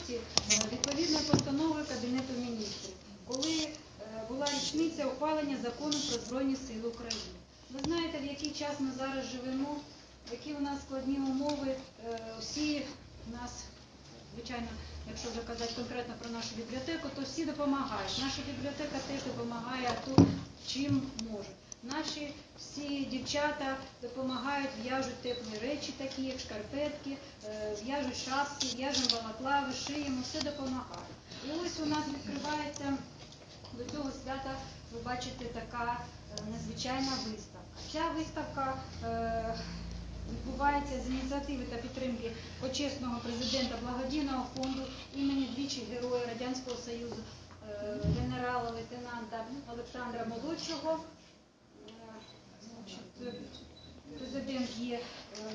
році е, відповідною постановою Кабінету міністрів, коли е, була річниця ухвалення закону про Збройні Сили України. Ви знаєте, в який час ми зараз живемо, які у нас складні умови, Е, всі у нас, звичайно, якщо вже конкретно про нашу бібліотеку, то всі допомагають. Наша бібліотека теж допомагає тут чим може. Наші всі дівчата допомагають, в'яжуть теплі речі, такі як шкарпетки, е, в'яжуть шапки, в'яжемо балаклави, шиємо, все допомагає. І ось у нас відкривається до цього свята, ви бачите, така е, незвичайна виставка. Ця виставка е, відбувається з ініціативи та підтримки почесного президента благодійного фонду імені двічі Героя Радянського Союзу генерала-лейтенанта Олександра Молодшого. Президент є е,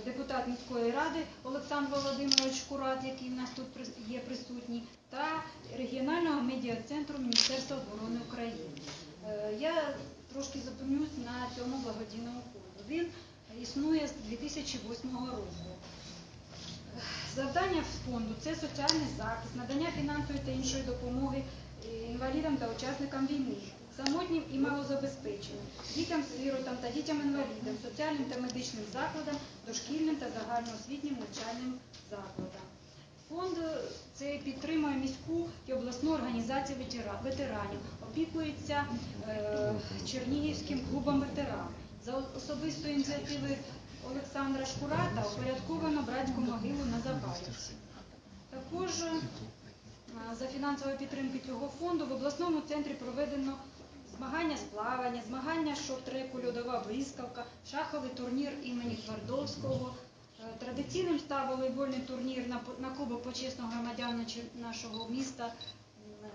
депутат міської ради Олександр Володимирович Курат, який в нас тут є присутній, та регіонального медіа-центру Міністерства оборони України. Е, Я трошки зупинюсь на цьому благодійному фонду. Він існує з 2008 року. Завдання фонду це соціальний захист, надання фінансової та іншої допомоги е, інвалідам та учасникам війни, самотнім і малозабезпеченим, дітям сиротам та дітям інвалідам, соціальним та медичним закладам, дошкільним та загальноосвітнім навчальним закладам. Фонд е, це підтримує міську і обласну організацію ветеранів, опікується е, Чернігівським клубом ветеранів. За особистої ініціативи Олександра Шкурата упорядковано братську могилу на Забаївці. Також е, за фінансової підтримки цього фонду в обласному центрі проведено змагання з плавання, змагання з шорт-треку, льодова блискавка, шаховий турнір імені Твардовського. Е, Традиційним став волейбольний турнір на, Кубок почесного громадянина нашого міста е,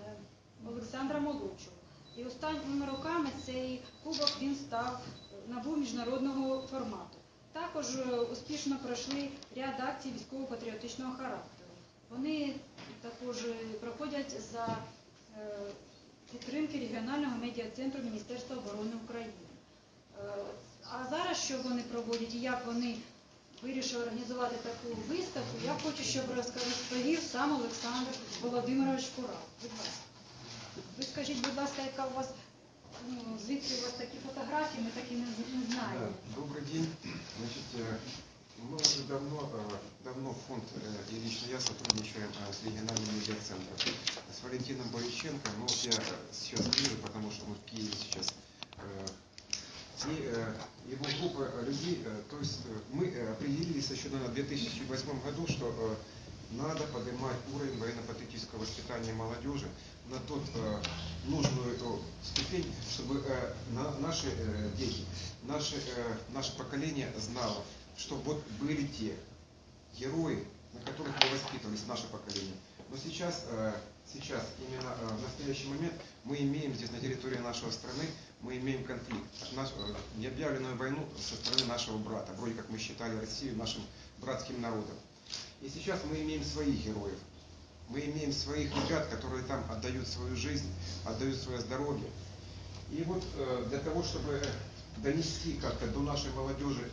Олександра Молодшого. І останніми роками цей кубок він став е, набув міжнародного формату. Також успішно пройшли ряд акцій військово-патріотичного характеру. Вони також проходять за підтримки регіонального медіа-центру Міністерства оборони України. Е, А зараз що вони проводять і як вони вирішили організувати таку виставку, я хочу, щоб розповів сам Олександр Володимирович Курал. Будь ласка. Ви скажіть, будь ласка, яка у вас, ну, звідки у вас такі фотографії, ми такі не, знаємо. Да, Добрый день. Значит, э, мы уже давно, э, давно фонд э, и лично я сотрудничаем э, с региональным медиацентром. С Валентином Бориченко, ну вот я э, сейчас в Киеве, потому что мы в Киеве сейчас. э, И э, его группа э, людей, э, то есть э, мы э, определились еще наверное, в 2008 году, что э, надо поднимать уровень военно-патриотического воспитания молодежи на тот э, нужную э, ступень, чтобы э, на- наши э, дети, наше, э, наше поколение знало, что вот были те герои, на которых мы воспитывались, наше поколение. Но сейчас, э, сейчас именно э, в настоящий момент мы имеем здесь на территории нашей страны, мы имеем конфликт, наш, э, необъявленную войну со стороны нашего брата. Вроде как мы считали Россию нашим братским народом. И сейчас мы имеем своих героев. Мы имеем своих ребят, которые там отдают свою жизнь, отдают свое здоровье. И вот для того, чтобы донести как-то до нашей молодежи,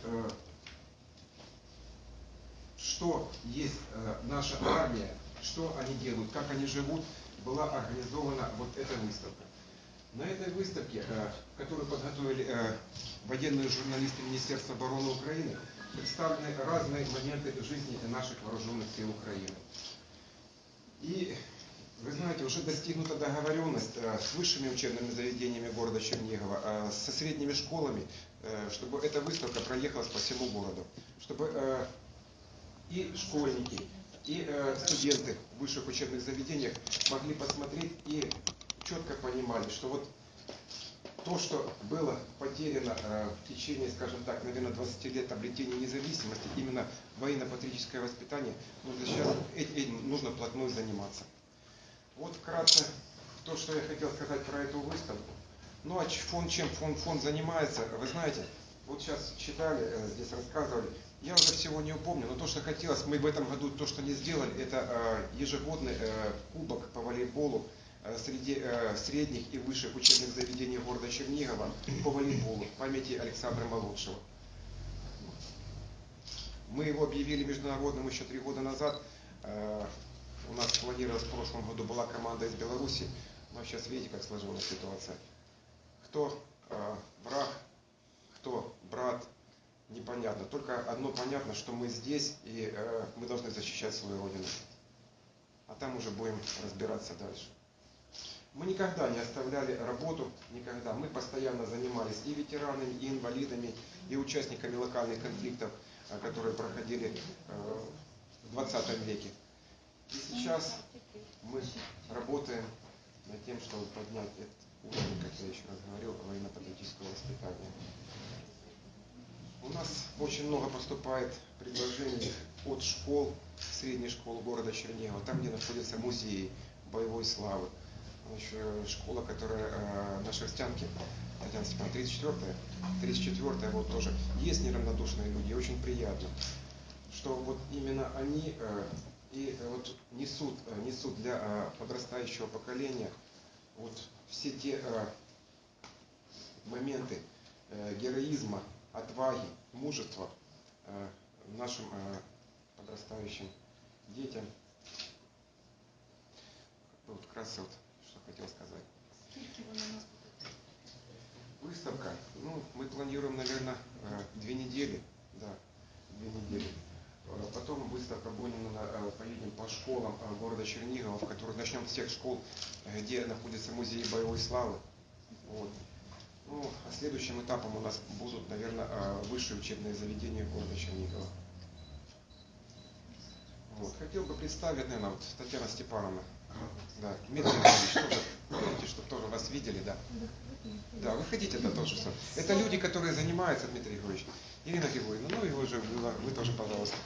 что есть э, наша армия, что они делают, как они живут, была организована вот эта выставка. На этой выставке, э, которую подготовили э, военные журналисты Министерства обороны Украины, представлены разные моменты жизни наших вооруженных сил Украины. И вы знаете, уже достигнута договоренность с высшими учебными заведениями города Чернигова, со средними школами, чтобы эта выставка проехалась по всему городу, чтобы и школьники, и э, студенты в высших учебных заведениях могли посмотреть и четко понимали, что вот то, что было потеряно э, в течение, скажем так, наверное, 20 лет обретения независимости, именно военно-патриотическое воспитание, нужно сейчас этим нужно вплотную заниматься. Вот вкратце то, что я хотел сказать про эту выставку. Ну а фонд чем фонд, фонд занимается, вы знаете, вот сейчас читали, э, здесь рассказывали, я уже всего не упомню, но то, что хотелось, мы в этом году то, что не сделали, это э, ежегодный э, кубок по волейболу э, среди средних и высших учебных заведений города Чернигова по волейболу в памяти Александра Молодшего. Мы его объявили международным еще три года назад. У нас планировалось в прошлом году была команда из Беларуси, но сейчас видите, как сложилась ситуация. Кто враг, кто брат, непонятно. Только одно понятно, что мы здесь и э, мы должны защищать свою родину. А там уже будем разбираться дальше. Мы никогда не оставляли работу, никогда. Мы постоянно занимались и ветеранами, и инвалидами, и участниками локальных конфликтов, э, которые проходили э, в 20 веке. И сейчас мы работаем над тем, чтобы поднять этот уровень, как я еще раз говорил, военно-патриотического воспитания. У нас очень много поступает предложений от школ, средних школ города Чернигова, там, где находятся музеи боевой славы. Школа, которая э, на Шерстянке, Татьяна Степановна, 34-я, 34-я, вот тоже. Есть неравнодушные люди, очень приятно, что вот именно они э, и вот несут, э, несут для подрастающего поколения вот все те моменты героизма, отваги, мужества э, нашим э, подрастающим детям. Вот как раз вот, что хотел сказать. Выставка. Ну, мы планируем, наверное, э, две недели. Да, две недели. Потом выставка Бонина, э, поедем по школам города Чернигова, в которых начнем с тех школ, где находится музей боевой славы. Вот. Ну, а следующим этапом у нас будут, наверное, э, высшие учебные заведения города Чернигова. Вот. Хотел бы представить, наверное, вот Татьяна Степановна. Да, Дмитрий Иванович, тоже, помните, что тоже вас видели, да? Да, выходите, это тоже все. Это люди, которые занимаются, Дмитрий Григорьевич. Ирина Григорьевна, ну и вы же, вы, вы тоже, пожалуйста.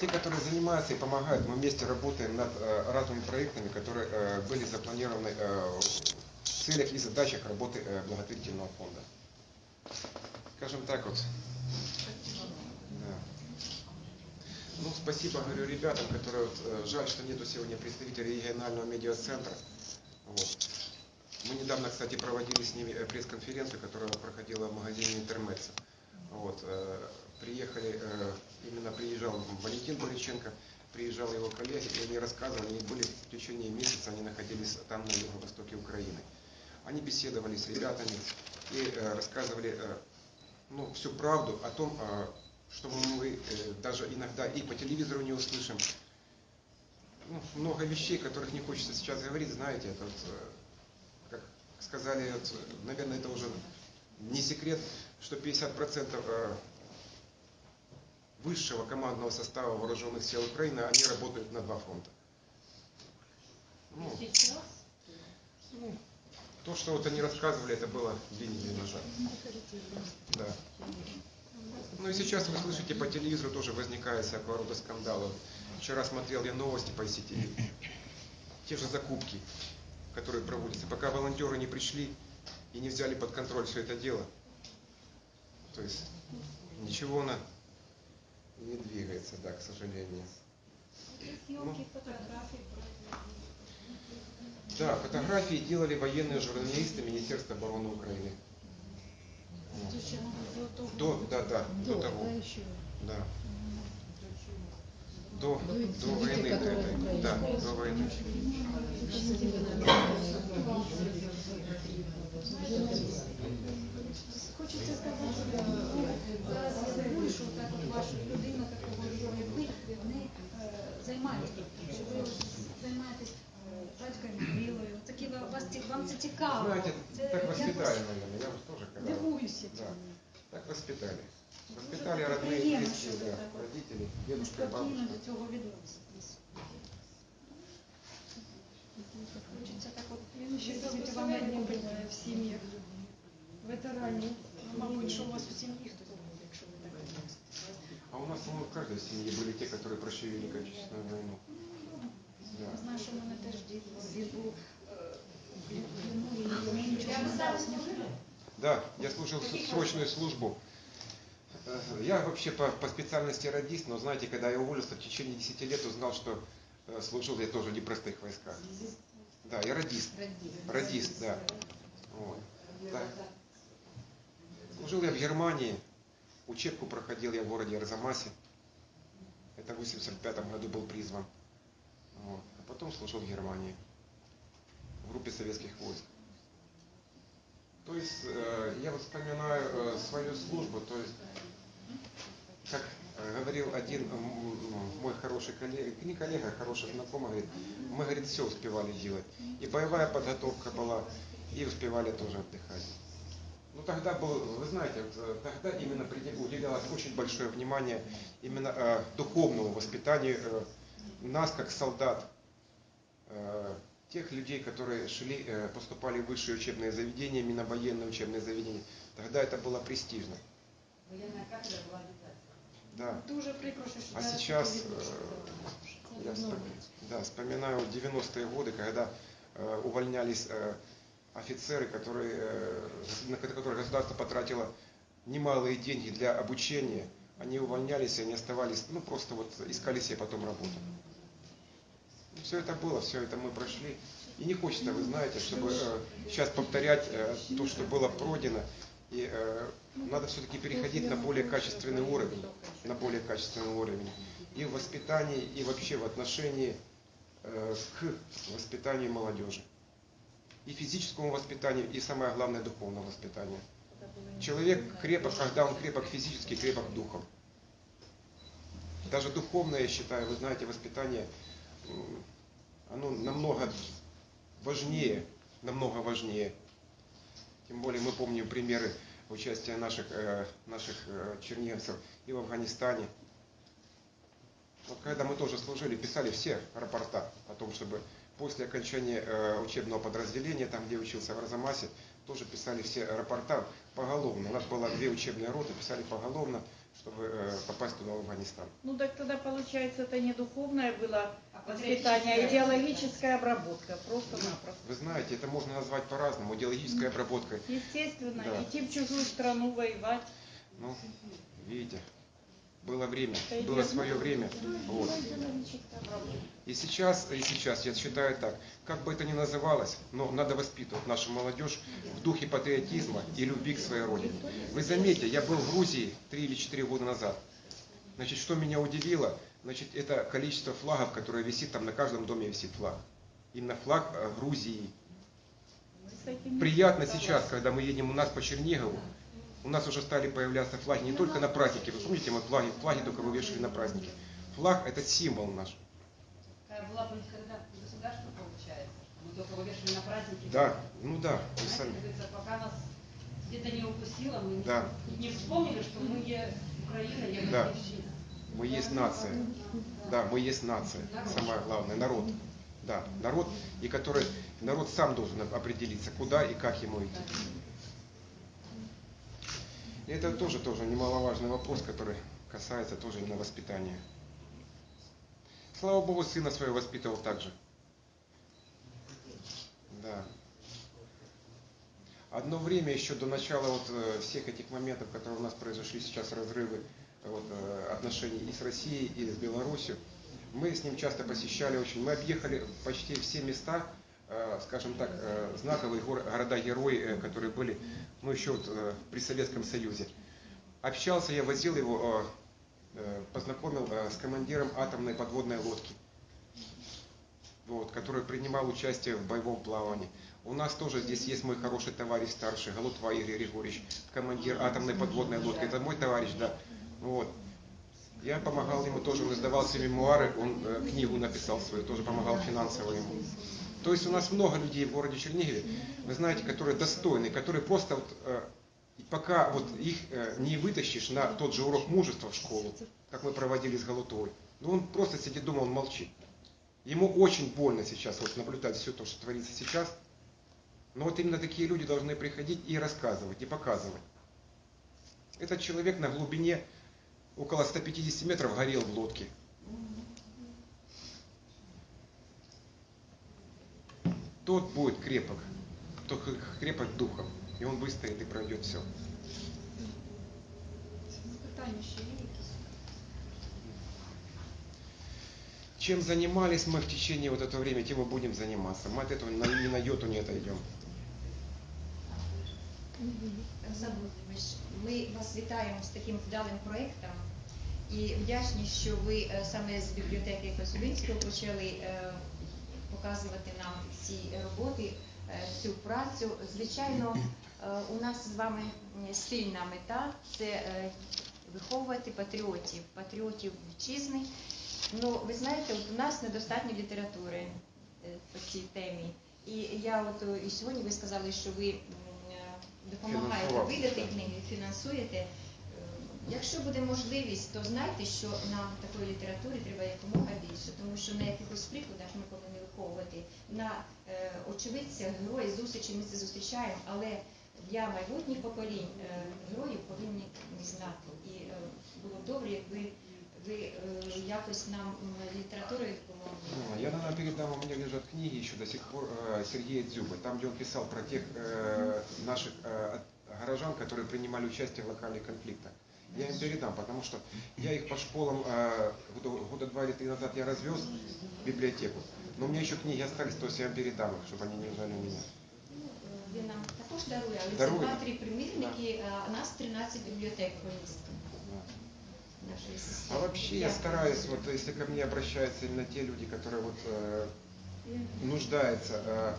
Те, которые занимаются и помогают, мы вместе работаем над э, разными проектами, которые э, были запланированы э, целях и задачах работы э, благотворительного фонда. Скажем так вот. Да. Ну, спасибо, говорю, ребятам, которые, вот, э, жаль, что нету сегодня представителей регионального медиацентра. Вот. Мы недавно, кстати, проводили с ними э, пресс-конференцию, которая проходила в магазине Интермекса. Вот, приехали, именно приезжал Валентин Буриченко, приезжал его коллеги, и они рассказывали, они были в течение месяца, они находились там на юго-востоке Украины. Они беседовали с ребятами и э, рассказывали э, ну, всю правду о том, э, что мы даже иногда и по телевизору не услышим. Ну, много вещей, которых не хочется сейчас говорить, знаете, это вот, как сказали, вот, наверное, это уже не секрет, что 50% э, высшего командного состава вооруженных сил Украины, они работают на два фронта. Ну, ну, то, что вот они рассказывали, это было две недели назад. Да. Ну и сейчас вы слышите по телевизору тоже возникает всякого рода скандалы. Вчера смотрел я новости по сети. Те же закупки, которые проводятся. Пока волонтеры не пришли и не взяли под контроль все это дело, то есть ничего на не двигается, да, к сожалению. Фотографій. Да, фотографии делали военные журналисты Министерства обороны Украины. Вот. До, да, да, до того. Да. До, до войны, до этой, да, до войны. Хочеться сказати, що ну, зараз я дивую, що так от ваша людина такого рівня, як ви не е, займаєтесь, що ви займаєтесь е, братською могилою. Такі ви- вас ці- вам це цікаво. Знаете, Це так якось воспитали, наверное, я вас тоже когда... Дивуюся Да, цьому. так воспитали. Дуже Воспитали так родные, приємно, близкие, що ви да, так от родители, дедушка, спокійно бабушка. до цього відноситесь. Хочеться так от виділити вам одні в сім'ях ветеранів. Ну, Мабуть, що у вас у сім'ї хтось був, якщо ви так відноситесь. А у нас, по-моему, в каждой семье были те, которые прошли Великую Отечественную войну. Я Да. знаю, що в мене теж дід дід був е, в плену, і мені нічого не сталося. Да, я служил с- срочную службу. Э, Я вообще по, по специальности радист, но знаете, когда я уволился, в течение 10 лет узнал, что э, служил я тоже в непростых войсках. Да, я радист. Радист, да. Вот. Так. Служил я в Германии, учебку проходил я в городе Арзамасе. Это в 85 году был призван. Вот. А потом служил в Германии, в группе советских войск. То есть э, я вот вспоминаю э, свою службу, то есть, как э, говорил один м, мой хороший коллега, не коллега, а хороший знакомый, говорит, мы, говорит, все успевали делать. И боевая подготовка была, и успевали тоже отдыхать. Ну тогда был, вы знаете, э, тогда именно уделялось очень большое внимание именно э, духовному воспитанию э, нас как солдат, э, тех людей, которые шли, э, поступали в высшие учебные заведения, именно военные учебные заведения. Тогда это было престижно. Воєнна кафедра була обов'язково. Да. Дуже прикро, що А зараз сейчас таке э, відбувається. я вспом- да, вспоминаю 90-е годы, когда э, увольнялись э, офицеры, которые, э, на ко- которые государство потратило немалые деньги для обучения. они увольнялись, они оставались, ну просто вот искали себе потом работу. Все это было, все это мы прошли. И не хочется, вы знаете, чтобы э, сейчас повторять э, то, что было пройдено. И э, надо все-таки переходить на более качественный уровень, на более качественный уровень. И в воспитании, и вообще в отношении э, к воспитанию молодежи. И физическому воспитанию, и самое главное духовному воспитанию. Человек крепок, когда он крепок физически, крепок духом. Даже духовное, я считаю, вы знаете, воспитание, оно намного важнее, намного важнее. Тем более мы помним примеры участия наших, э, наших э, черневцев и в Афганистане. Вот когда мы тоже служили, писали все рапорта о том, чтобы после окончания э, учебного подразделения, там где учился в Арзамасе, тоже писали все рапорта поголовно. У нас было две учебные роты, писали поголовно, чтобы э, попасть туда в Афганистан. Ну так тогда получается это не духовное было А воспитание, а идеологическая обработка, просто-напросто. Вы знаете, это можно назвать по-разному, идеологической обработкой. Естественно, Да. идти в чужую страну воевать. Ну, видите, было время, Это было свое время. Вот. Идеологическая обработка. И сейчас, и сейчас я считаю так, как бы это ни называлось, но надо воспитывать нашу молодежь в духе патриотизма и любви к своей родине. Вы заметьте, я был в Грузии 3 или 4 года назад. Значит, что меня удивило, значит, это количество флагов, которое висит, там на каждом доме висит флаг. Именно флаг э, Грузии. Приятно сейчас, когда мы едем у нас по Чернигову, у нас уже стали появляться флаги не только на праздники. Вы помните, мы флаги, флаги только вывешивали на праздники. Флаг это символ наш. Была политика тогда государства, получается. Мы только вывешивали на праздники. Да, ну да, вы сами. пока нас где-то не укусило, мы не- Да. не вспомнили, что мы е Украина, е Да. Мы есть нация. Да, мы есть нация. Самое главное, народ. Да, народ, и который народ сам должен определиться, куда и как ему идти. И это тоже тоже немаловажный вопрос, который касается тоже именно воспитания. Слава Богу, сына своего воспитывал также. Да. Одно время еще до начала вот э, всех этих моментов, которые у нас произошли сейчас, разрывы вот, э, отношений и с Россией, и с Беларусью, мы с ним часто посещали очень, мы объехали почти все места, скажем так, э, знаковые гор- города-герои, э, которые были, ну, еще вот, э, при Советском Союзе. Общался, я возил его, э, э, познакомил э, с командиром атомной подводной лодки, вот, который принимал участие в боевом плавании. У нас тоже здесь есть мой хороший товарищ старший, Галутва Игорь Григорьевич, командир атомной подводной лодки. Это мой товарищ, да. Вот. Я помогал ему тоже, он издавал свои мемуары, он э, книгу написал свою, тоже помогал финансово ему. То есть у нас много людей в городе Чернигове, вы знаете, которые достойны, которые просто вот, э, пока вот их э, не вытащишь на тот же урок мужества в школу, как мы проводили с Галутовой, ну он просто сидит дома, он молчит. Ему очень больно сейчас вот наблюдать все то, что творится сейчас. Но вот именно такие люди должны приходить и рассказывать, и показывать. Этот человек на глубине около 150 метров горел в лодке. Тот будет крепок, кто х- крепок духом, и он выстоит и пройдет все. Питання ще є якісь? Чем занимались мы в течение вот этого времени, тем и будем заниматься. Мы от этого на- ни на йоту не отойдем. Олександр Володимирович, ми вас вітаємо з таким вдалим проєктом і вдячні, що ви е, саме з бібліотеки Косулинського почали е, показувати нам ці роботи, е, цю працю. Звичайно, е, у нас з вами м, спільна мета це е, виховувати патріотів, патріотів вітчизни. Ну, ви знаєте, от у нас недостатньо літератури е, по цій темі. І я от е, і сьогодні ви сказали, що ви е, допомагаєте видати книги, фінансуєте. Е, Якщо буде можливість, то знайте, що нам такої літератури треба якомога більше, тому що на якихось прикладах ми повинні виховувати на е, очевидцях герої зустрічі ми це зустрічаємо, але для майбутніх поколінь е, героїв повинні знати. І е, було б добре, якби ви е, якось нам м, літературою допомогли. Ну, Я, наверное, передам, у меня лежат книги еще до сих пор э, Сергея Дзюбы, там, где он писал про тех э, наших э, от- горожан, которые принимали участие в локальных конфликтах. Я им передам, потому что я их по школам э, года, года два или три назад я развез в библиотеку, но у меня еще книги остались, то есть я им передам их, чтобы они не узнали меня. Ну, е, Він нам також дарує, але Дарує. це два-три примірники, а у нас 13 бібліотек по місту Да. нашої А системи. вообще я Дякую. стараюсь, вот если ко мне обращаются именно те люди, которые вот э, нуждаются э,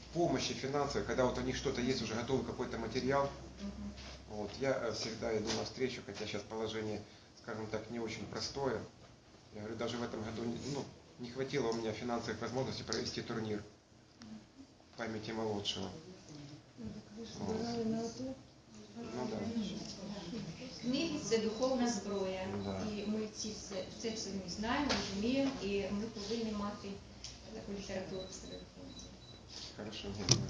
в помощи финансовой, когда вот у них что-то есть, уже готовый какой-то материал, Мгм. вот, я э, всегда иду навстречу, хотя сейчас положение, скажем так, не очень простое. Я говорю, даже в этом году не- ну, не хватило у меня финансовых возможностей провести турнир в памяти молодшего. Вот. Ну да. Книги це духовна зброя. Да. І ми ці все, це все ми знаємо, розуміємо, і ми повинні мати таку літературу в себе в фонді. Хорошо, дякую.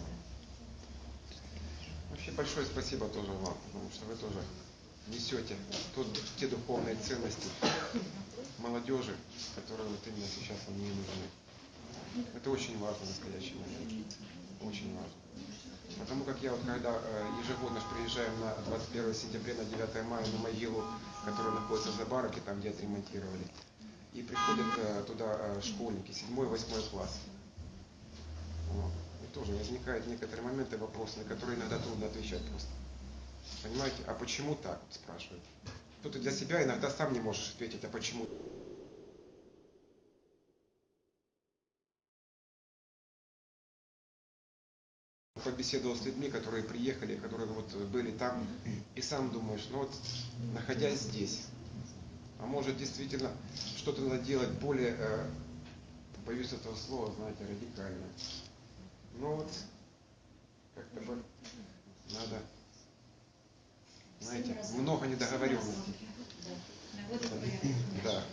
Вообще большое спасибо тоже вам, потому что вы тоже несете тот, те духовные ценности молодежи, которые вот именно сейчас они и нужны. Это очень важно в настоящий момент. Очень важно. Потому как я вот когда э, ежегодно приезжаем на 21 сентября, на 9 мая на могилу, которая находится в Забаровке, там где отремонтировали, и приходят э, туда э, школьники, 7-8 класс. Вот. И тоже возникают некоторые моменты, вопросы, на которые иногда трудно отвечать просто. Понимаете, а почему так, спрашивают. Тут ты для себя иногда сам не можешь ответить, а почему. Побеседовал с людьми, которые приехали, которые вот были там, и сам думаешь, ну вот, находясь здесь, а может действительно что-то надо делать более, э, боюсь этого слова, знаете, радикально. Ну вот, как-то бы надо, знаете, много недоговоренностей. Да.